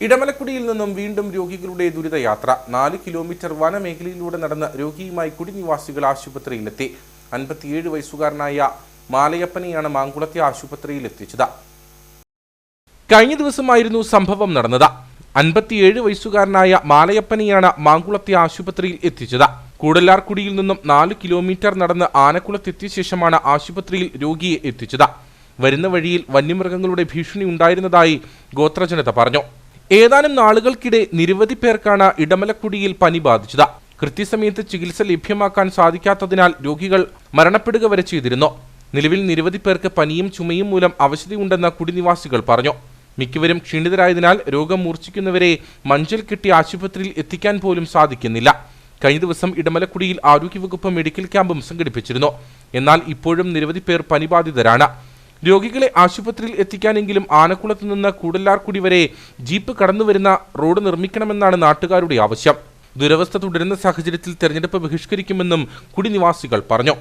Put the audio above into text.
ഇടമലക്കുടിയിൽ നിന്നും വീണ്ടും രോഗികളുടെ ദുരിതയാത്ര. നാല് കിലോമീറ്റർ വനമേഖലയിലൂടെ നടന്ന രോഗിയുമായി കുടിനിവാസികൾ ആശുപത്രിയിലെത്തി. അൻപത്തിയേഴ് വയസ്സുകാരനായ മാലയപ്പനെയാണ് മാങ്കുളത്തെ ആശുപത്രിയിൽ എത്തിച്ചത് കഴിഞ്ഞ ദിവസമായിരുന്നു സംഭവം നടന്നത്. അൻപത്തിയേഴ് വയസ്സുകാരനായ മാലയപ്പനെയാണ് മാങ്കുളത്തെ ആശുപത്രിയിൽ എത്തിച്ചത്. കൂടലാർകുടിയിൽ നിന്നും നാല് കിലോമീറ്റർ നടന്ന് ആനക്കുളത്തെത്തിയ ശേഷമാണ് ആശുപത്രിയിൽ രോഗിയെ എത്തിച്ചത്. വരുന്ന വഴിയിൽ വന്യമൃഗങ്ങളുടെ ഭീഷണി ഉണ്ടായിരുന്നതായി ഗോത്രജനത പറഞ്ഞു. ഏതാനും നാളുകൾക്കിടെ നിരവധി പേർക്കാണ് ഇടമലക്കുടിയിൽ പനി ബാധിച്ചത്. കൃത്യസമയത്ത് ചികിത്സ ലഭ്യമാക്കാൻ സാധിക്കാത്തതിനാൽ രോഗികൾ മരണപ്പെടുക വരെ ചെയ്തിരുന്നു. നിലവിൽ നിരവധി പേർക്ക് പനിയും ചുമയും മൂലം അവശതയുണ്ടെന്ന് കുടിനിവാസികൾ പറഞ്ഞു. മിക്കവരും ക്ഷീണിതരായതിനാൽ രോഗം മൂർച്ഛിക്കുന്നവരെ മഞ്ചൽ കെട്ടി ആശുപത്രിയിൽ എത്തിക്കാൻ പോലും സാധിക്കുന്നില്ല. കഴിഞ്ഞ ദിവസം ഇടമലക്കുടിയിൽ ആരോഗ്യവകുപ്പ് മെഡിക്കൽ ക്യാമ്പും സംഘടിപ്പിച്ചിരുന്നു. എന്നാൽ ഇപ്പോഴും നിരവധി പേർ പനിബാധിതരാണ് രോഗികളെ ആശുപത്രിയിൽ എത്തിക്കാനെങ്കിലും ആനക്കുളത്ത് നിന്ന് കൂടല്ലാർക്കുടി വരെ ജീപ്പ് കടന്നുവരുന്ന റോഡ് നിർമ്മിക്കണമെന്നാണ് നാട്ടുകാരുടെ ആവശ്യം. ദുരവസ്ഥ തുടരുന്ന സാഹചര്യത്തിൽ തെരഞ്ഞെടുപ്പ് ബഹിഷ്കരിക്കുമെന്നും കുടിനിവാസികൾ പറഞ്ഞു.